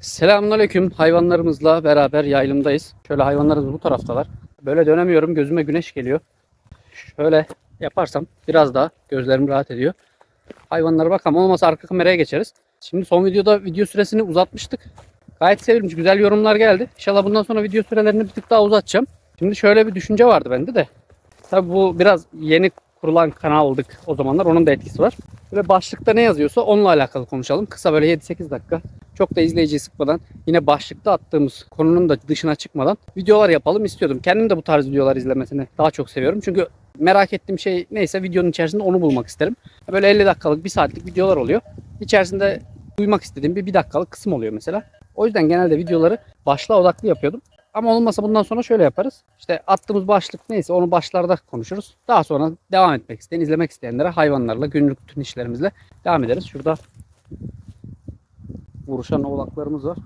Selamünaleyküm. Hayvanlarımızla beraber yaylımdayız. Şöyle hayvanlarımız bu taraftalar. Böyle dönemiyorum. Gözüme güneş geliyor. Şöyle yaparsam biraz daha gözlerim rahat ediyor. Hayvanlara bakalım. Olmasa arka kameraya geçeriz. Şimdi son videoda video süresini uzatmıştık. Gayet sevilmiş. Güzel yorumlar geldi. İnşallah bundan sonra video sürelerini bir tık daha uzatacağım. Şimdi şöyle bir düşünce vardı bende de. Tabi bu biraz yeni kurulan kanaldık o zamanlar. Onun da etkisi var. Böyle başlıkta ne yazıyorsa onunla alakalı konuşalım. Kısa böyle 7-8 dakika. Çok da izleyiciyi sıkmadan yine başlıkta attığımız konunun da dışına çıkmadan videolar yapalım istiyordum. Kendim de bu tarz videolar izlemesini daha çok seviyorum. Çünkü merak ettiğim şey neyse videonun içerisinde onu bulmak isterim. Böyle 50 dakikalık, 1 saatlik videolar oluyor. İçerisinde duymak istediğim bir 1 dakikalık kısım oluyor mesela. O yüzden genelde videoları başlığa odaklı yapıyordum. Ama olmazsa bundan sonra şöyle yaparız. İşte attığımız başlık neyse onu başlarda konuşuruz. Daha sonra devam etmek isteyen, izlemek isteyenlere hayvanlarla, günlük bütün işlerimizle devam ederiz. Şurada vuruşan oğlaklarımız var.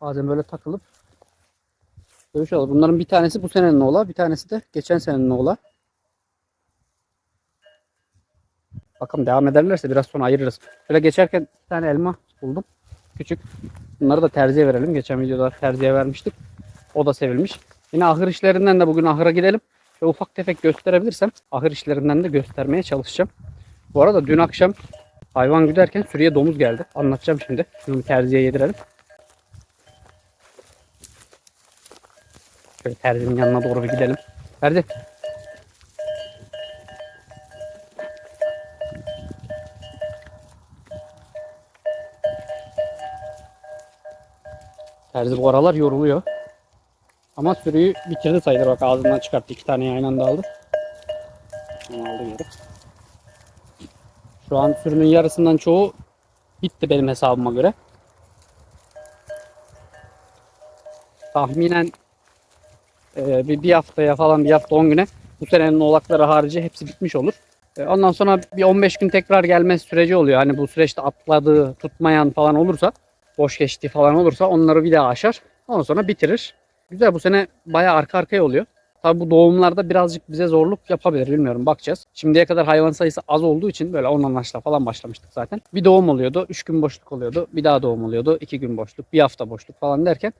Bazen böyle takılıp dövüş. Bunların bir tanesi bu senenin oğla, bir tanesi de geçen senenin oğla. Bakalım devam ederlerse biraz sonra ayırırız. Şöyle geçerken bir tane elma buldum. Küçük. Bunları da terziye verelim. Geçen videoda terziye vermiştik. O da sevilmiş. Yine ahır işlerinden de bugün ahıra gidelim. Ve ufak tefek gösterebilirsem ahır işlerinden de göstermeye çalışacağım. Bu arada dün akşam hayvan güderken sürüye domuz geldi. Anlatacağım şimdi. Şunu terziye yedirelim. Şöyle terzinin yanına doğru bir gidelim. Terzi. Terzi bu aralar yoruluyor. Ama sürüyü bitirdi sayılır. Bak ağzından çıkarttı. iki tane aynı anda aldı. Onu aldı geri. Şu an sürünün yarısından çoğu bitti benim hesabıma göre. Tahminen e, bir, bir haftaya falan bir hafta 10 güne bu senenin oğlakları harici hepsi bitmiş olur. E, ondan sonra bir 15 gün tekrar gelme süreci oluyor. Hani bu süreçte atladığı, tutmayan falan olursa, boş geçtiği falan olursa onları bir daha aşar. Ondan sonra bitirir. Güzel bu sene bayağı arka arkaya oluyor. Tabi bu doğumlarda birazcık bize zorluk yapabilir bilmiyorum bakacağız. Şimdiye kadar hayvan sayısı az olduğu için böyle 10 anlaşla falan başlamıştık zaten. Bir doğum oluyordu, 3 gün boşluk oluyordu, bir daha doğum oluyordu, 2 gün boşluk, bir hafta boşluk falan derken.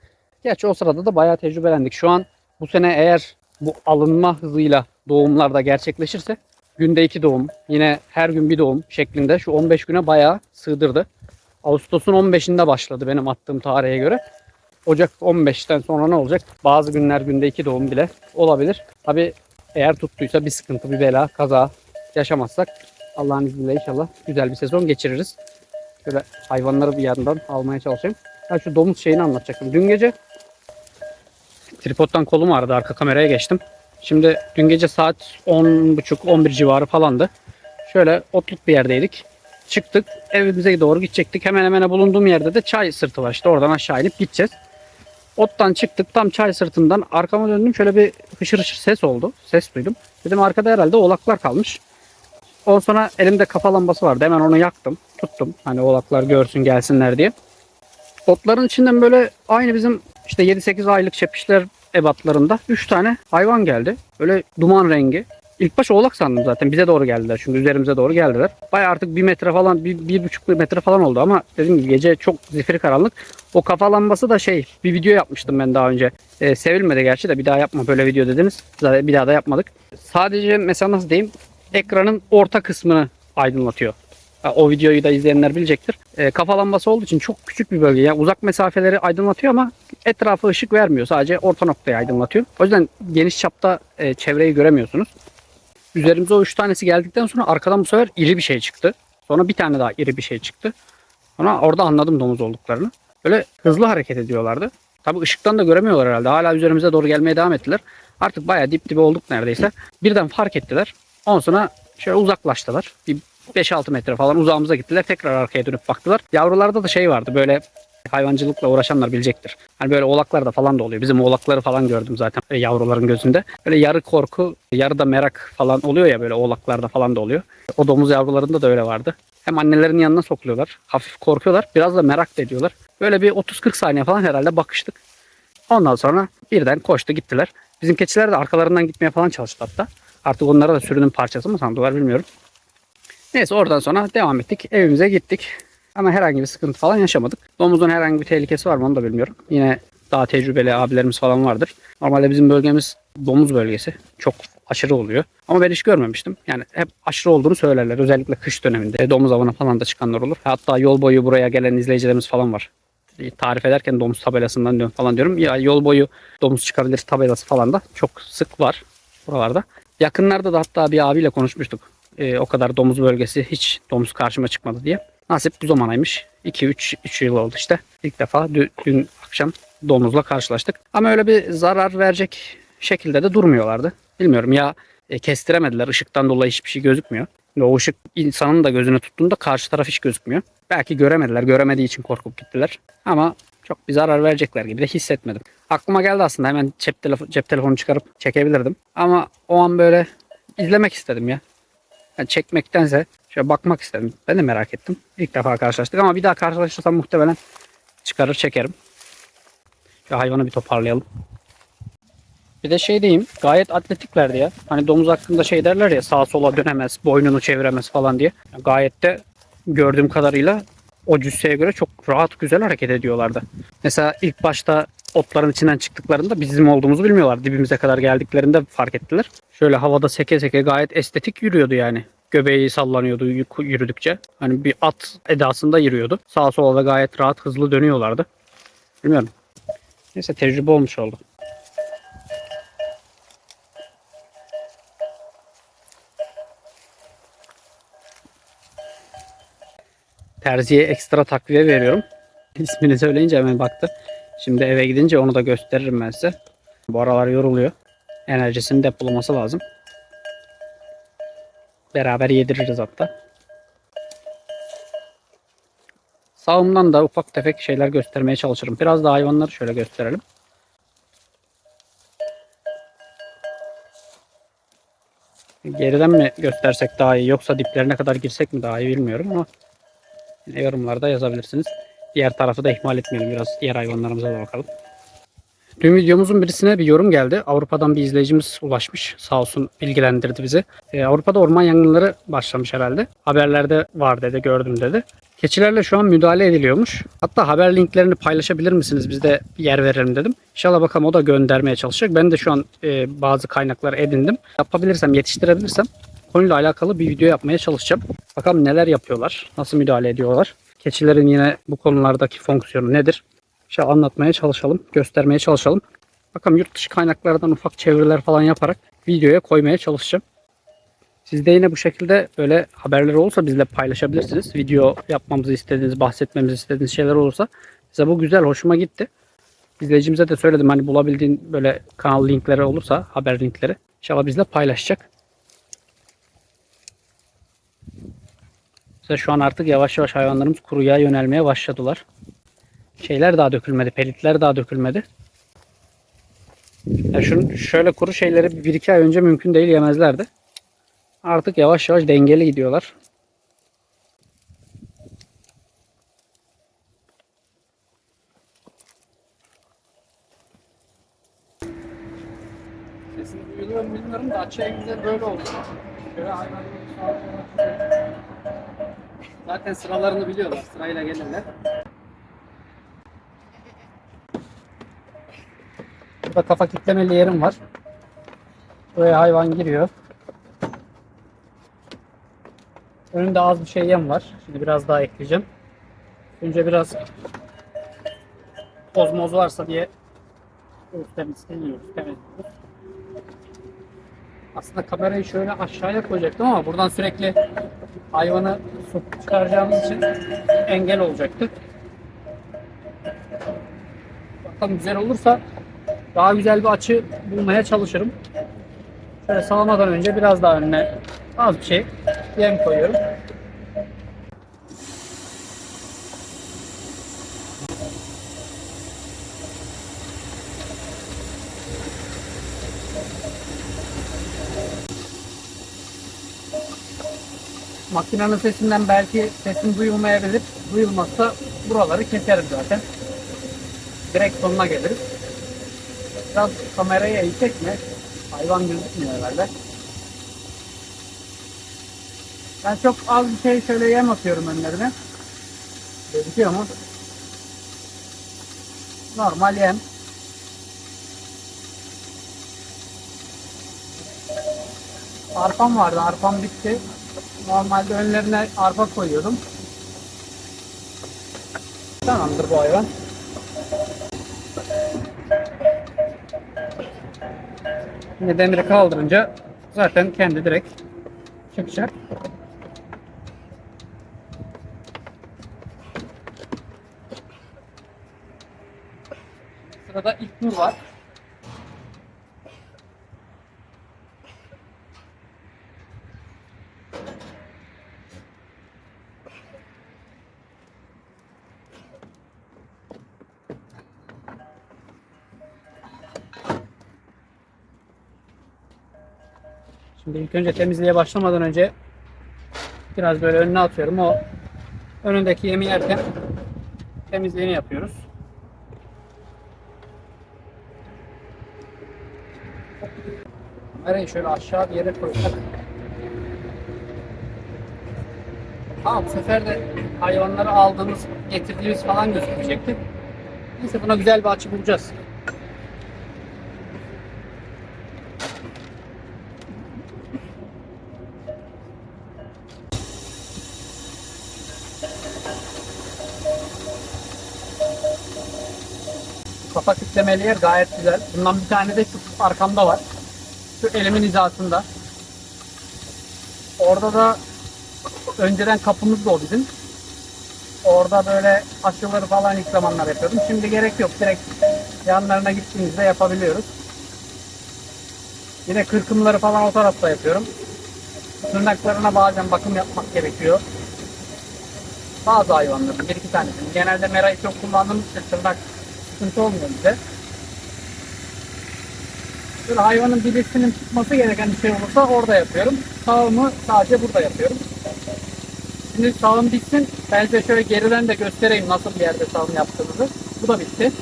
Gerçi o sırada da bayağı tecrübelendik. Şu an bu sene eğer bu alınma hızıyla doğumlarda gerçekleşirse günde 2 doğum, yine her gün bir doğum şeklinde şu 15 güne bayağı sığdırdı. Ağustos'un 15'inde başladı benim attığım tarihe göre. Ocak 15'ten sonra ne olacak? Bazı günler günde iki doğum bile olabilir. Tabi eğer tuttuysa bir sıkıntı, bir bela, kaza yaşamazsak Allah'ın izniyle inşallah güzel bir sezon geçiririz. Şöyle hayvanları bir yandan almaya çalışayım. Ha şu domuz şeyini anlatacaktım. Dün gece tripodtan kolum ağrıdı. Arka kameraya geçtim. Şimdi dün gece saat 10.30-11 civarı falandı. Şöyle otluk bir yerdeydik. Çıktık evimize doğru gidecektik. Hemen hemen bulunduğum yerde de çay sırtı var. İşte oradan aşağı inip gideceğiz. Ottan çıktık tam çay sırtından arkama döndüm şöyle bir hışır hışır ses oldu. Ses duydum. Dedim arkada herhalde oğlaklar kalmış. Ondan sonra elimde kafa lambası vardı. Hemen onu yaktım. Tuttum. Hani oğlaklar görsün gelsinler diye. Otların içinden böyle aynı bizim işte 7-8 aylık çepişler ebatlarında 3 tane hayvan geldi. Böyle duman rengi. İlk baş oğlak sandım zaten. Bize doğru geldiler çünkü üzerimize doğru geldiler. Baya artık bir metre falan, bir, bir buçuk metre falan oldu ama dediğim gibi gece çok zifiri karanlık. O kafa lambası da şey, bir video yapmıştım ben daha önce. Ee, sevilmedi gerçi de bir daha yapma böyle video dediniz. Zaten bir daha da yapmadık. Sadece mesela nasıl diyeyim, ekranın orta kısmını aydınlatıyor. O videoyu da izleyenler bilecektir. Ee, kafa lambası olduğu için çok küçük bir bölge. Yani uzak mesafeleri aydınlatıyor ama etrafı ışık vermiyor. Sadece orta noktayı aydınlatıyor. O yüzden geniş çapta e, çevreyi göremiyorsunuz. Üzerimize o üç tanesi geldikten sonra arkadan bu sefer iri bir şey çıktı. Sonra bir tane daha iri bir şey çıktı. Sonra orada anladım domuz olduklarını. Böyle hızlı hareket ediyorlardı. Tabi ışıktan da göremiyorlar herhalde. Hala üzerimize doğru gelmeye devam ettiler. Artık bayağı dip dibe olduk neredeyse. Birden fark ettiler. Ondan sonra şöyle uzaklaştılar. Bir 5-6 metre falan uzağımıza gittiler. Tekrar arkaya dönüp baktılar. Yavrularda da şey vardı böyle hayvancılıkla uğraşanlar bilecektir. Hani böyle oğlaklar da falan da oluyor. Bizim oğlakları falan gördüm zaten e, yavruların gözünde. Böyle yarı korku, yarı da merak falan oluyor ya böyle oğlaklarda falan da oluyor. O domuz yavrularında da öyle vardı. Hem annelerin yanına sokuluyorlar. Hafif korkuyorlar. Biraz da merak da ediyorlar. Böyle bir 30-40 saniye falan herhalde bakıştık. Ondan sonra birden koştu gittiler. Bizim keçiler de arkalarından gitmeye falan çalıştı hatta. Artık onlara da sürünün parçası mı sandılar bilmiyorum. Neyse oradan sonra devam ettik. Evimize gittik. Ama herhangi bir sıkıntı falan yaşamadık. Domuzun herhangi bir tehlikesi var mı onu da bilmiyorum. Yine daha tecrübeli abilerimiz falan vardır. Normalde bizim bölgemiz domuz bölgesi. Çok aşırı oluyor. Ama ben hiç görmemiştim. Yani hep aşırı olduğunu söylerler. Özellikle kış döneminde. Domuz avına falan da çıkanlar olur. Hatta yol boyu buraya gelen izleyicilerimiz falan var. Tarif ederken domuz tabelasından diyorum falan diyorum. Ya yol boyu domuz çıkabilir tabelası falan da çok sık var buralarda. Yakınlarda da hatta bir abiyle konuşmuştuk. Ee, o kadar domuz bölgesi hiç domuz karşıma çıkmadı diye. Nasip bu zamanaymış. 2-3 3 yıl oldu işte. İlk defa dün, dün akşam domuzla karşılaştık. Ama öyle bir zarar verecek şekilde de durmuyorlardı. Bilmiyorum ya e, kestiremediler. Işıktan dolayı hiçbir şey gözükmüyor. Ve o ışık insanın da gözüne tuttuğunda karşı taraf hiç gözükmüyor. Belki göremediler. Göremediği için korkup gittiler. Ama çok bir zarar verecekler gibi de hissetmedim. Aklıma geldi aslında hemen cep, telefon, cep telefonu çıkarıp çekebilirdim. Ama o an böyle izlemek istedim ya. Yani çekmektense şöyle bakmak istedim. Ben de merak ettim. İlk defa karşılaştık ama bir daha karşılaşırsam muhtemelen çıkarır çekerim. Şu hayvanı bir toparlayalım. Bir de şey diyeyim gayet atletiklerdi ya. Hani domuz hakkında şey derler ya sağa sola dönemez, boynunu çeviremez falan diye. Gayet de gördüğüm kadarıyla o cüsseye göre çok rahat güzel hareket ediyorlardı. Mesela ilk başta otların içinden çıktıklarında bizim olduğumuzu bilmiyorlar. Dibimize kadar geldiklerinde fark ettiler. Şöyle havada seke seke gayet estetik yürüyordu yani. Göbeği sallanıyordu yürüdükçe. Hani bir at edasında yürüyordu. Sağa sola da gayet rahat hızlı dönüyorlardı. Bilmiyorum. Neyse tecrübe olmuş oldu. Terziye ekstra takviye veriyorum. İsmini söyleyince hemen baktı. Şimdi eve gidince onu da gösteririm ben size. Bu aralar yoruluyor. Enerjisini depolaması lazım. Beraber yediririz hatta. Sağımdan da ufak tefek şeyler göstermeye çalışırım. Biraz da hayvanları şöyle gösterelim. Geriden mi göstersek daha iyi yoksa diplerine kadar girsek mi daha iyi bilmiyorum ama yorumlarda yazabilirsiniz. Diğer tarafı da ihmal etmeyelim. Biraz diğer hayvanlarımıza da bakalım. Dün videomuzun birisine bir yorum geldi. Avrupa'dan bir izleyicimiz ulaşmış. Sağ olsun bilgilendirdi bizi. Ee, Avrupa'da orman yangınları başlamış herhalde. Haberlerde var dedi, gördüm dedi. Keçilerle şu an müdahale ediliyormuş. Hatta haber linklerini paylaşabilir misiniz? Biz de yer verelim dedim. İnşallah bakalım o da göndermeye çalışacak. Ben de şu an e, bazı kaynakları edindim. Yapabilirsem, yetiştirebilirsem konuyla alakalı bir video yapmaya çalışacağım. Bakalım neler yapıyorlar, nasıl müdahale ediyorlar. Keçilerin yine bu konulardaki fonksiyonu nedir? İşte anlatmaya çalışalım, göstermeye çalışalım. Bakalım yurt dışı kaynaklardan ufak çeviriler falan yaparak videoya koymaya çalışacağım. Siz de yine bu şekilde böyle haberler olursa bizle paylaşabilirsiniz. Video yapmamızı istediğiniz, bahsetmemizi istediğiniz şeyler olursa size bu güzel, hoşuma gitti. İzleyicimize de söyledim hani bulabildiğin böyle kanal linkleri olursa, haber linkleri inşallah bizle paylaşacak. Mesela şu an artık yavaş yavaş hayvanlarımız kuruya yönelmeye başladılar. Şeyler daha dökülmedi, pelitler daha dökülmedi. Ya şunu şöyle kuru şeyleri bir iki ay önce mümkün değil yemezlerdi. Artık yavaş yavaş dengeli gidiyorlar. Sesini duyuluyor mu bilmiyorum da açı evimizde böyle oldu. Şöyle hayvanları Zaten sıralarını biliyorlar. Sırayla gelirler. Burada kafa kitlemeli yerim var. Buraya hayvan giriyor. Önünde az bir şey yem var. Şimdi biraz daha ekleyeceğim. Önce biraz toz moz varsa diye temiz temizliyoruz. Aslında kamerayı şöyle aşağıya koyacaktım ama buradan sürekli hayvanı sokup çıkaracağımız için engel olacaktı. Bakalım güzel olursa daha güzel bir açı bulmaya çalışırım. Şöyle salamadan önce biraz daha önüne az bir şey yem koyuyorum. Makinenin sesinden belki sesim duyulmayabilir. Duyulmazsa buraları keserim zaten. Direkt sonuna geliriz. Biraz kameraya iyi çekme. Hayvan gözükmüyor herhalde. Ben çok az bir şey şöyle atıyorum önlerine. Gözüküyor mu? Normal yem. Arpam vardı. Arpam bitti. Normalde önlerine arpa koyuyordum. Tamamdır bu hayvan. Şimdi demiri kaldırınca zaten kendi direkt çıkacak. Sırada İlknur var. Şimdi ilk önce temizliğe başlamadan önce biraz böyle önüne atıyorum. O önündeki yemi yerken temizliğini yapıyoruz. Kamerayı şöyle aşağı bir yere koysak. Aa, bu sefer de hayvanları aldığımız, getirdiğimiz falan gözükmeyecekti. Neyse buna güzel bir açı bulacağız. Kafa kütlemeli yer gayet güzel. Bundan bir tane de şu arkamda var. Şu elimin hizasında. Orada da önceden kapımız da o bizim. Orada böyle aşıları falan ilk zamanlar yapıyordum. Şimdi gerek yok. Direkt yanlarına gittiğimizde yapabiliyoruz. Yine kırkımları falan o tarafta yapıyorum. Tırnaklarına bazen bakım yapmak gerekiyor. Bazı hayvanların bir iki tanesini. Genelde merayı çok kullandığımız için tırnak sıkıntı olmuyor bize. Böyle hayvanın birisinin tutması gereken bir şey olursa orada yapıyorum. Sağımı sadece burada yapıyorum. Şimdi sağım bitsin. Ben size şöyle geriden de göstereyim nasıl bir yerde sağım yaptığımızı. Bu da bitti.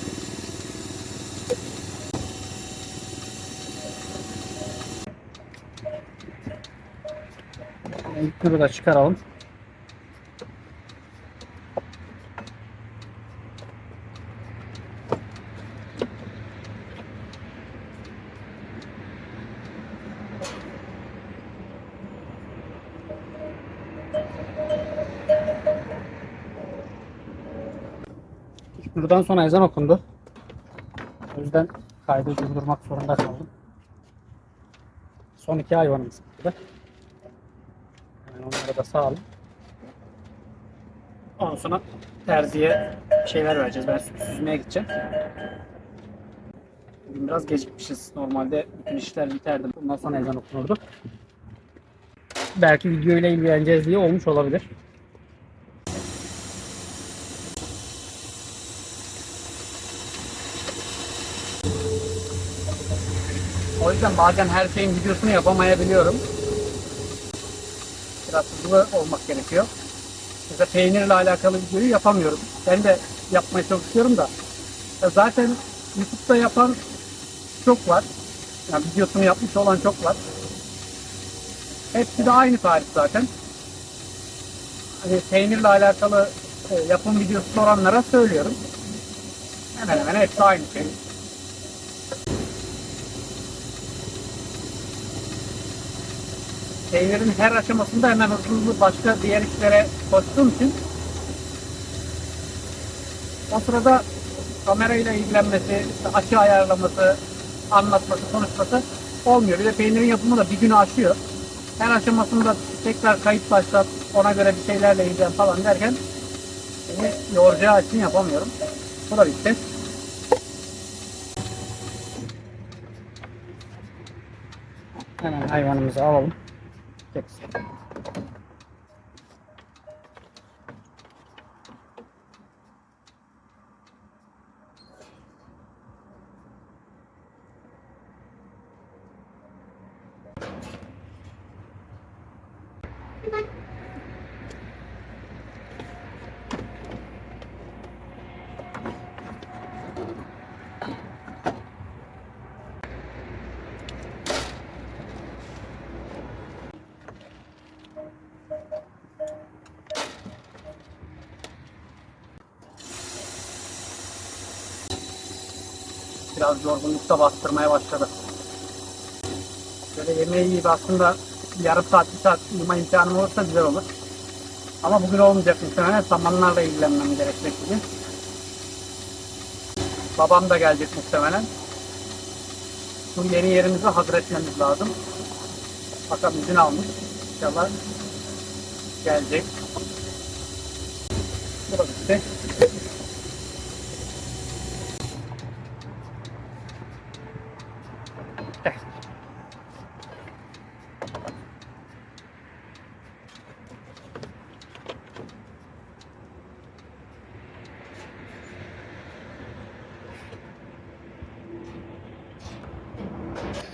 İlk da çıkaralım. Buradan sonra ezan okundu. O yüzden kaydı durdurmak zorunda kaldım. Son iki hayvanımız burada. Yani onlara da sağ olun. Ondan sonra terziye şeyler vereceğiz. Ben süt süzmeye gideceğim. Bugün biraz gecikmişiz. Normalde bütün işler biterdi. Bundan sonra ezan okunurdu. Belki video ile ilgileneceğiz diye olmuş olabilir. O yüzden bazen her şeyin videosunu yapamayabiliyorum. Biraz hızlı olmak gerekiyor. Mesela peynirle alakalı videoyu yapamıyorum. Ben de yapmaya çalışıyorum da. Zaten YouTube'da yapan çok var. Yani videosunu yapmış olan çok var. Hepsi de aynı tarif zaten. Hani peynirle alakalı e, yapım videosu soranlara söylüyorum. Hemen hemen hepsi aynı şey. Peynirin her aşamasında hemen hızlı hızlı başka diğer işlere koştuğum için o sırada kamerayla ilgilenmesi, işte açı ayarlaması, anlatması, konuşması olmuyor. Bir de peynirin yapımı da bir günü aşıyor. Her aşamasında tekrar kayıt başlat, ona göre bir şeylerle ilgilen falan derken beni yoracağı için yapamıyorum. Bu da bitti. Hemen hayvanımızı alalım. Thanks. Biraz yorgunluk da bastırmaya başladı. Böyle yemeği yiyip aslında yarım saat, bir saat uyuma imkanım olursa güzel olur. Ama bugün olmayacak muhtemelen. Samanlarla ilgilenmem gerekecek bugün. Babam da gelecek muhtemelen. Bu yeni yerimizi hazır etmemiz lazım. Bakalım izin almış. İnşallah gelecek. Bu da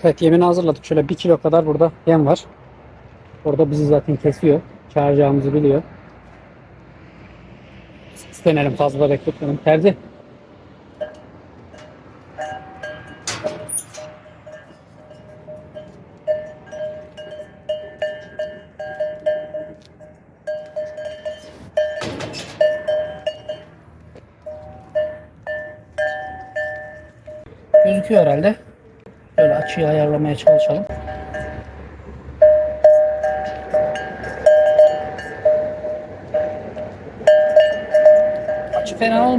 Evet yemini hazırladık. Şöyle bir kilo kadar burada yem var. Orada bizi zaten kesiyor. Çağıracağımızı biliyor. İstenelim fazla da bekletmeyelim.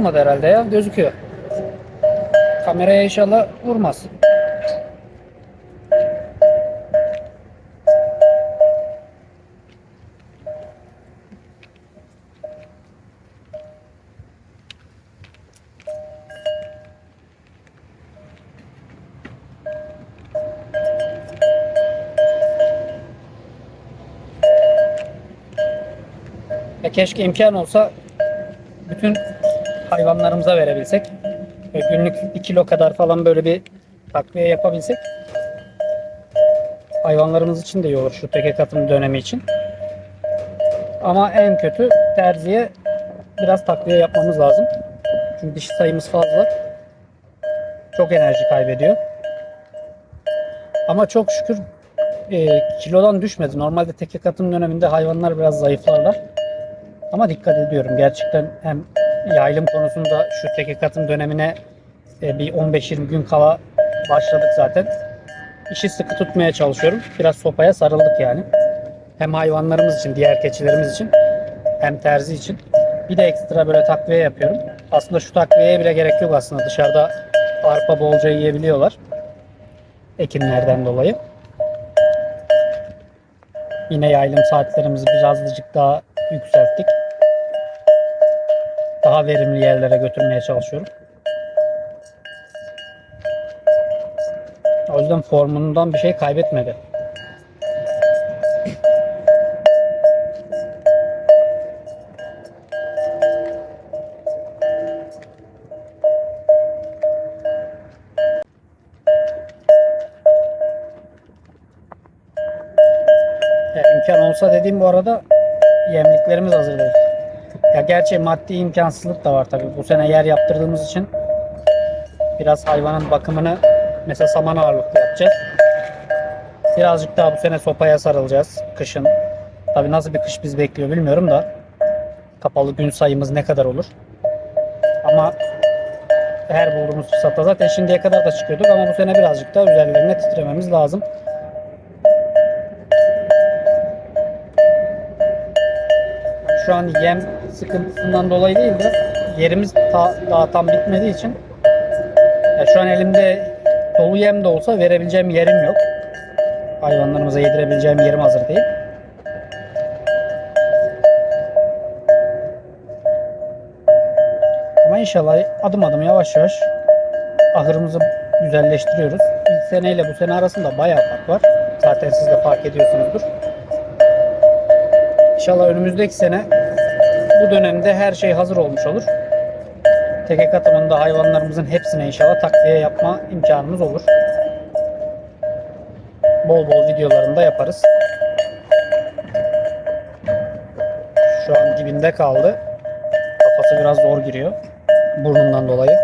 Olmadı herhalde ya. Gözüküyor. Kameraya inşallah vurmaz. Ya keşke imkan olsa bütün hayvanlarımıza verebilsek. Ve günlük 1 kilo kadar falan böyle bir takviye yapabilsek. Hayvanlarımız için de iyi olur şu teke katım dönemi için. Ama en kötü terziye biraz takviye yapmamız lazım. Çünkü dişi sayımız fazla. Çok enerji kaybediyor. Ama çok şükür e, kilodan düşmedi. Normalde teke katım döneminde hayvanlar biraz zayıflarlar. Ama dikkat ediyorum. Gerçekten hem yaylım konusunda şu teke katım dönemine e, bir 15-20 gün kala başladık zaten. İşi sıkı tutmaya çalışıyorum. Biraz sopaya sarıldık yani. Hem hayvanlarımız için, diğer keçilerimiz için hem terzi için. Bir de ekstra böyle takviye yapıyorum. Aslında şu takviyeye bile gerek yok aslında. Dışarıda arpa bolca yiyebiliyorlar. Ekinlerden dolayı. Yine yaylım saatlerimizi birazcık daha yükselttik. Daha verimli yerlere götürmeye çalışıyorum. O yüzden formundan bir şey kaybetmedi. Ya imkan olsa dediğim bu arada yemliklerimiz hazır. Ya gerçi maddi imkansızlık da var tabii. Bu sene yer yaptırdığımız için biraz hayvanın bakımını mesela saman ağırlıklı yapacağız. Birazcık daha bu sene sopaya sarılacağız kışın. Tabii nasıl bir kış biz bekliyor bilmiyorum da kapalı gün sayımız ne kadar olur. Ama her bulduğumuz fırsatta zaten şimdiye kadar da çıkıyorduk ama bu sene birazcık daha üzerlerine titrememiz lazım. Şu an yem sıkıntısından dolayı değil de yerimiz ta- daha tam bitmediği için ya şu an elimde dolu yem de olsa verebileceğim yerim yok. Hayvanlarımıza yedirebileceğim yerim hazır değil. Ama inşallah adım adım yavaş yavaş ahırımızı güzelleştiriyoruz. İlk seneyle bu sene arasında bayağı fark var. Zaten siz de fark ediyorsunuzdur. İnşallah önümüzdeki sene bu dönemde her şey hazır olmuş olur. Teke katımında hayvanlarımızın hepsine inşallah takviye yapma imkanımız olur. Bol bol videolarında yaparız. Şu an dibinde kaldı. Kafası biraz zor giriyor. Burnundan dolayı.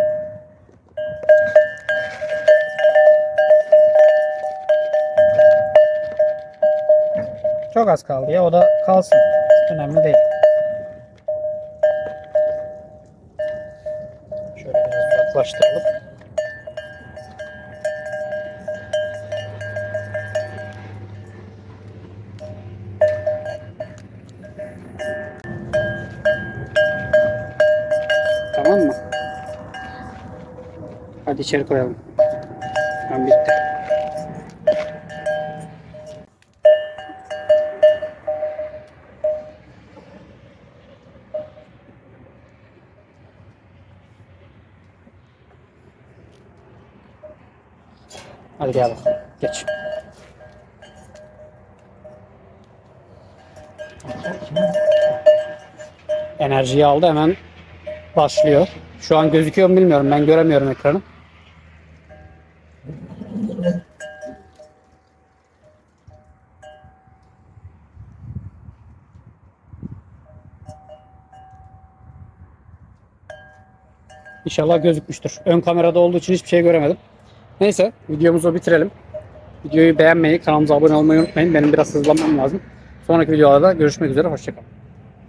Çok az kaldı ya o da kalsın. Önemli değil. yaklaştıralım. Tamam mı? Hadi içeri koyalım. Tamam bitti. Hadi gel bakalım. Geç. Enerjiyi aldı hemen başlıyor. Şu an gözüküyor mu bilmiyorum. Ben göremiyorum ekranı. İnşallah gözükmüştür. Ön kamerada olduğu için hiçbir şey göremedim. Neyse videomuzu bitirelim. Videoyu beğenmeyi, kanalımıza abone olmayı unutmayın. Benim biraz hızlanmam lazım. Sonraki videolarda görüşmek üzere. Hoşçakalın.